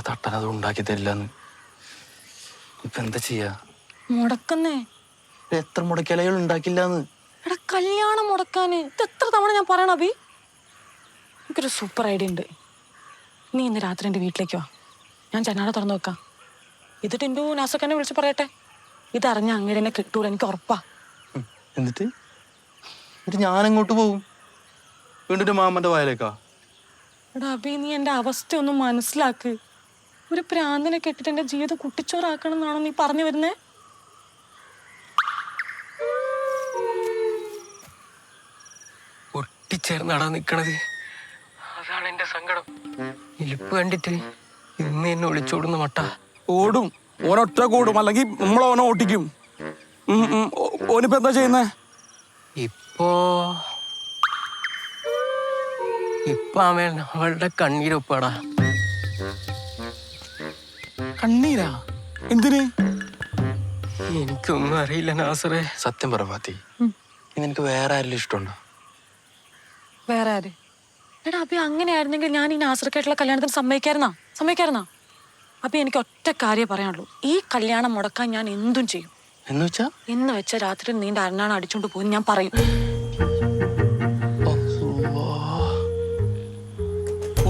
ആ തട്ടൻ അത് ഉണ്ടാക്കി തരില്ലെന്ന്. ഇപ്പൊ എന്താ ചെയ്യാ? മുടക്കുന്നേ. എത്ര മുടക്കലകൾ ഉണ്ടാക്കില്ലാന്ന്. എടാ കല്യാണം മുടക്കാന്. ഇത് എത്ര തവണ ഞാൻ പറയണ അഭി? എനിക്കൊരു സൂപ്പർ ഐഡിയ ഉണ്ട്. നീ ഇന്ന് രാത്രി എന്റെ വീട്ടിലേക്ക് വാ. ഞാൻ ജനാല തുറന്നു വെക്കാം. ഇത് ടിൻഡു നാസക്കനെ വിളിച്ച് പറയട്ടെ. ഇതറിഞ്ഞ അങ്ങനെ എന്നെ കിട്ടൂല എനിക്ക് ഉറപ്പാ. എന്നിട്ട്? എന്നിട്ട് ഞാൻ അങ്ങോട്ട് പോകും വീണ്ടും മാമന്റെ വായലേക്കാ? എടാ അഭി നീ എന്റെ അവസ്ഥ ഒന്ന് മനസ്സിലാക്ക്. ഒരു പ്രാന്തിനെ കെട്ടിട്ട് എന്റെ ജീവിതം കുട്ടിച്ചോറാക്കണം എന്നാണോ നീ പറഞ്ഞു വരുന്നേ? ഒട്ടിച്ചേർന്നാടാ നിക്കണത്. അതാണ് എന്റെ സങ്കടം. ഇലിപ്പ് കണ്ടിട്ട് ഇന്ന് എന്നെ ഒളിച്ചോടുന്ന മട്ട. ഓടും. ഓനൊറ്റ കൂടും. അല്ലെങ്കിൽ നമ്മൾ ഓനെ ഓട്ടിക്കും. ഓനിപ്പോ എന്താ ചെയ്യുന്നേ? ഇപ്പോ ഇപ്പൊ അവൻ അവളുടെ കണ്ണീരൊപ്പാടാ. കണ്ണീരാ? എന്തിന്? എനിക്കൊന്നും അറിയില്ല നാസറേ. സത്യം പറ ഫാത്തി നിനക്ക് വേറെ ആരെങ്കിലും ഇഷ്ടമുണ്ടോ? വേറെ ആര്? എടാ അഭി അങ്ങനെയായിരുന്നെങ്കിൽ ഞാൻ ഈ നാസർക്കായിട്ടുള്ള കല്യാണത്തിന് സമ്മതിക്കായിരുന്നാ? സമ്മതിക്കായിരുന്നാ? അഭി എനിക്ക് ഒറ്റ കാര്യം പറയാനുള്ളൂ. ഈ കല്യാണം മുടക്കാൻ ഞാൻ എന്തും ചെയ്യും. എന്ന് വെച്ചാ? എന്ന് വെച്ച രാത്രി നീണ്ട അരണാണ് അടിച്ചോണ്ട് പോകും ഞാൻ പറയും.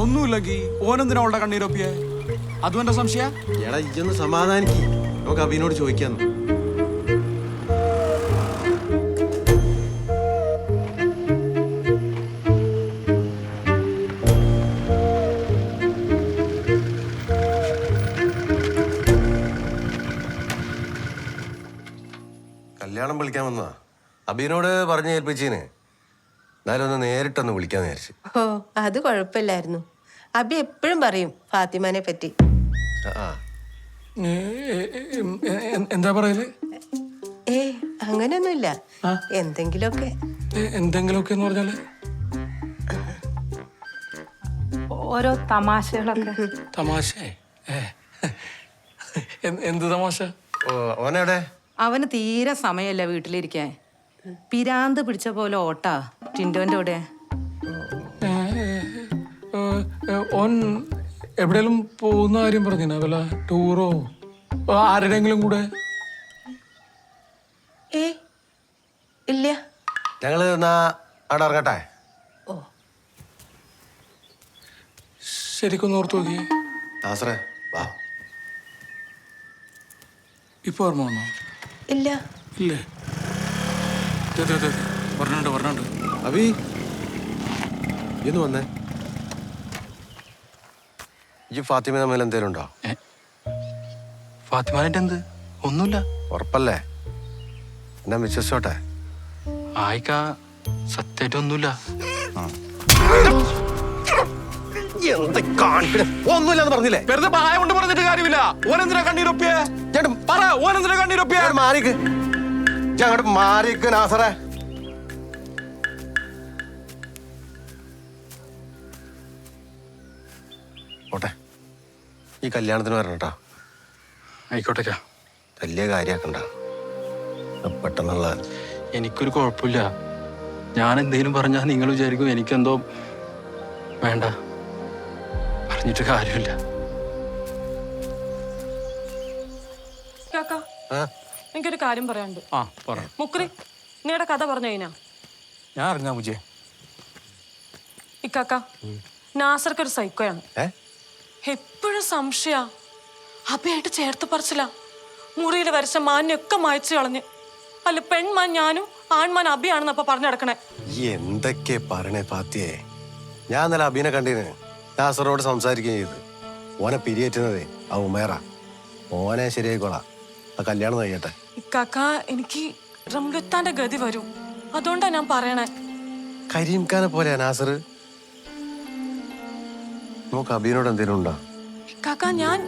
ഒന്നുമില്ലെങ്കിൽ ഓനെന്തിനാ അവളുടെ കണ്ണീരൊപ്പിയെ? അതും എന്റെ സംശയ? എടാ ഇജൊന്ന് സമാധാനിക്ക്. നമുക്ക് അബിനോട് ചോദിക്കാന്ന്. കല്യാണം വിളിക്കാൻ വന്നാ അബീനോട് പറഞ്ഞു ഏൽപ്പിച്ചീന്. എന്നാലും ഒന്ന് നേരിട്ടൊന്ന് വിളിക്കാന്ന് വിചാരിച്ചു. ഓ അത് കുഴപ്പമില്ലായിരുന്നു. അബി എപ്പോഴും പറയും ഫാത്തിമാനെ പറ്റി. എന്താ പറയൽ? ഏ അങ്ങനെയൊന്നുമില്ല എന്തെങ്കിലുമൊക്കെ. എന്തെങ്കിലുമൊക്കെ എന്ന് പറഞ്ഞാൽ? ഓരോ തമാശകളൊക്കെ. തമാശേ. എന്ത്- തമാശ? ഓ, ഓനെവിടെ? അവന് തീരെ സമയമല്ല വീട്ടിലിരിക്കാൻ. പിരാന്ത് പിടിച്ച പോലെ ഓട്ടാ ടിൻഡോന്റെ കൂടെ. ഓൻ എവിടെയെങ്കിലും പോകുന്ന കാര്യം പറഞ്ഞിനാ? വല്ല ടൂറോ ആരുടെങ്കിലും കൂടെ? ഏ ഇല്ല. ഞങ്ങൾ എന്നാ അവിടെ ഇറങ്ങട്ടെ? ശരിക്കൊന്ന് ഓർത്ത് നോക്കിയേ വാ. ഇപ്പൊ ഓർമ്മ വന്നോ? ഇല്ല. ഇല്ലേ. പറഞ്ഞിട്ടുണ്ട് പറഞ്ഞിട്ടുണ്ട് അബി ഇന്ന് വന്നേ. ഈ ഫാത്തിമ തമ്മിൽ എന്തേലും ഉണ്ടോ? ഫാത്തിമാനായിട്ട് എന്ത് ഒന്നുമില്ല. ഉറപ്പല്ലേ? എന്നാ വിശ്വസിച്ചോട്ടെ? ആയിക്കാ സത്യമായിട്ട് ഒന്നുമില്ല. ഒന്നുമില്ലെന്ന് പറഞ്ഞില്ലേ? വെറുതെ കൊണ്ട് പറഞ്ഞിട്ട് കാര്യമില്ല. ഓനെന്തിനാ കണ്ണീരൊപ്പിയേ? ചേട്ടൻ പറ ഓനെന്തിനാ കണ്ണീരൊപ്പിയേ? അങ്ങോട്ട് മാറിക്ക്. ഇജ്ജ് അങ്ങോട്ട് മാറിക്ക് നാസറേ. ഓട്ടെ. ഈ കല്യാണത്തിന് വരണട്ടാ ആയിക്കോട്ടെക്കാ. വലിയ കാര്യാക്കണ്ട. പെട്ടെന്നുള്ള എനിക്കൊരു കുഴപ്പമില്ല. ഞാൻ എന്തെങ്കിലും പറഞ്ഞാൽ നിങ്ങൾ വിചാരിക്കും എനിക്കെന്തോ വേണ്ട. പറഞ്ഞിട്ട് കാര്യമില്ല. എനിക്കൊരു കാര്യം പറയാണ്ട് ആ പറ. മുക്രി നിങ്ങളുടെ കഥ പറഞ്ഞു കഴിഞ്ഞാ? ഞാൻ അറിഞ്ഞാ മുജേ. ഇക്കാക്ക നാസർക്ക് ഒരു സൈക്കോയാണ് ഏ? എപ്പോഴും സംശയ. അഭയായിട്ട് ചേർത്ത് പറിച്ചില്ല മുറിയിൽ വരച്ച മാനൊക്കെ മായച്ചു കളഞ്ഞ്. അല്ല പെൺമാൻ ഞാനും ആൺമാൻ അഭിയാണെന്ന് അപ്പൊ പറഞ്ഞു നടക്കണേ. എന്തൊക്കെ പറയണേ പാത്തിയെ. ഞാൻ ഇന്നലെ അഭിനെ കണ്ടിന്. നാസറോട് സംസാരിക്കുകയും ചെയ്ത്. ഓനെ പിരിയേറ്റുന്നതേ ആ ഉമേറ. ഓനെ ശരിയായിക്കോളാം. ആ കല്യാണം കഴിയട്ടെ. ഇക്കാക്ക എനിക്ക് റംലുത്താന്റെ ഗതി വരും. അതുകൊണ്ടാ ഞാൻ പറയണേ. കരീംഖാനെ പോലെയാ നാസർ നമുക്ക് അബിയനോട് എന്തെങ്കിലും ഉണ്ടോ? കാക്ക ഞാൻ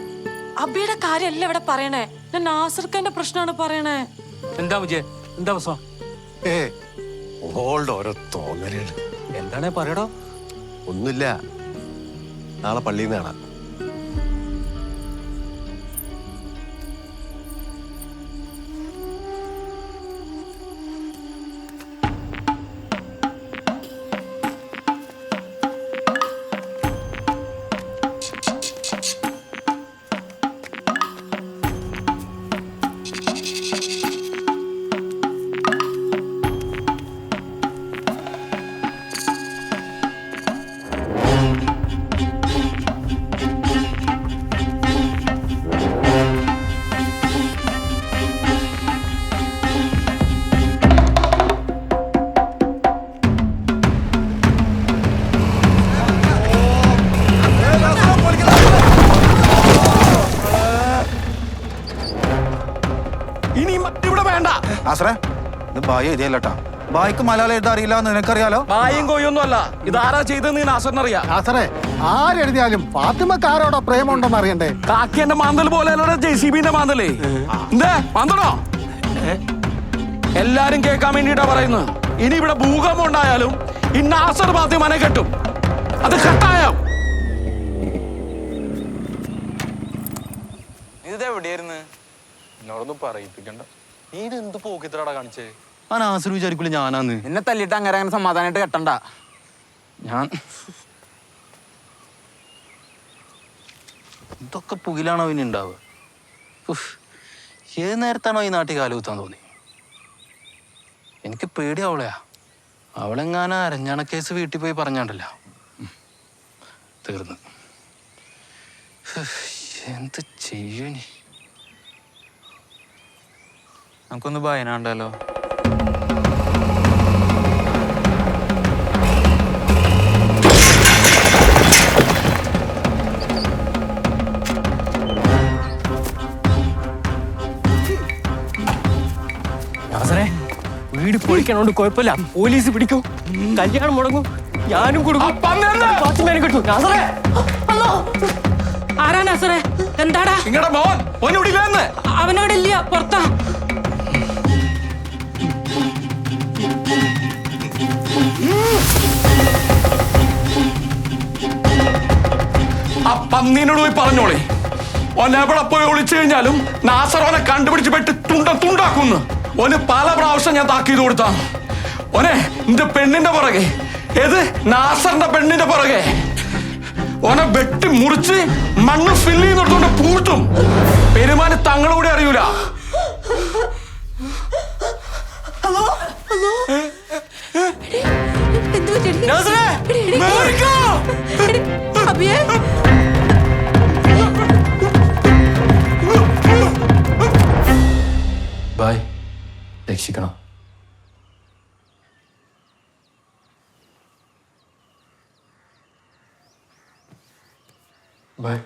അബിയുടെ കാര്യമല്ല ഇവിടെ പറയണേ. ഞാൻ നാസർക്കന്റെ പ്രശ്നമാണ് പറയണേ. എന്താ വിജയ? എന്താ പ്രശ്നം? ഏ ഓൾഡ് ഓരോ തോന്നലുകൾ എന്താണേ പറയടോ? ഒന്നുമില്ല. നാളെ പള്ളിയിൽ നിന്ന് കാണാം. ഇനി ഇവിടെ വേണ്ട. ആസറേ ഇത് ബായി എഴുതിയല്ലട്ടാ. ബായിക്ക് മലയാളം എഴുതാൻ അറിയില്ല എന്ന് നിനക്കറിയാലോ? ബായും കൊയ്യൊന്നും അല്ല ഇതാരാ ചെയ്തെന്ന് നാസറിനറിയാം. ആസറേ ആരെഴുതിയാലും ഫാത്തിമക്ക് ആരോടോ പ്രേമുണ്ടെന്ന് അറിയണ്ടേ? കാക്കിയന്റെ മാന്തൽ പോലെ ജെ സി ബിന്റെ മാന്തലേ എന്തേ മാന്തണോ എല്ലാരും കേൾക്കാൻ വേണ്ടിട്ടാ പറയുന്നത്. ഇനി ഇവിടെ ഭൂകമ്പം ഉണ്ടായാലും ഈ നാസർ ഫാത്തിമനെ കെട്ടും. അത് കെട്ടായോ? ഇതെവിടെയായിരുന്നു? എന്നോടൊന്നും പറയിപ്പിക്കണ്ട. നീ ഇത് എന്ത് പോക്കിത്തരാടാ കാണിച്ചേ? ആ നാസർ വിചാരിക്കില്ല ഞാനാന്ന്. എന്നെ തല്ലിട്ട് അങ്ങനെ അങ്ങനെ സമാധാനമായിട്ട് കെട്ടണ്ട. ഞാൻ ഇതൊക്കെ പുകിലാണോ ഇനി ഉണ്ടാവുക? ഉഫ്. ഏത് നേരത്താണോ ഈ നാട്ടിൽ കാലുകുത്താൻ തോന്നി? എനിക്ക് പേടിയാവളയാ അവളെങ്ങാനും അരഞ്ഞാണ കേസ് വീട്ടിൽ പോയി പറഞ്ഞാണ്ടല്ല. ഉം. തീർന്ന്. ഉഫ്. എന്ത് ചെയ്യൂ നീ നമുക്കൊന്ന് ഭയനാണ്ടല്ലോ വീട് പൊളിക്കണോണ്ട് കുഴപ്പമില്ല. പോലീസ് പിടിക്കും. കല്യാണം മുടങ്ങും. ഞാനും കൊടുക്കും. ഫാത്തിമേനെ കിട്ടും നാസറേ ആരാ നസറേ എന്താടാ? നിങ്ങളുടെ മോൻ. അവനോട് ഇല്ല. പുറത്താ. പന്നീനോട് പോയി പറഞ്ഞോളെ. ഒന്നെവിടെ പോയി ഒളിച്ചു കഴിഞ്ഞാലും നാസർ ഓനെ കണ്ടുപിടിച്ച് പെട്ട് തുണ്ട തുണ്ടാക്കുന്നു. ഓന് പല പ്രാവശ്യം ഞാൻ താക്കീത് കൊടുത്താണ് ഓനെ നിന്റെ പെണ്ണിന്റെ പുറകെ. ഏത്? നാസറിന്റെ പെണ്ണിന്റെ പുറകെ. ഓനെ വെട്ടി മുറിച്ച് മണ്ണ് ഫില്ല് ചെയ്തോണ്ട് പൂഴ്ത്തും. പെരുമാന് തങ്ങളൂടെ അറിയൂല. ഹലോ? ഹലോ? നാസറേ എടി, എടി, രക്ഷിക്കണം ബായ്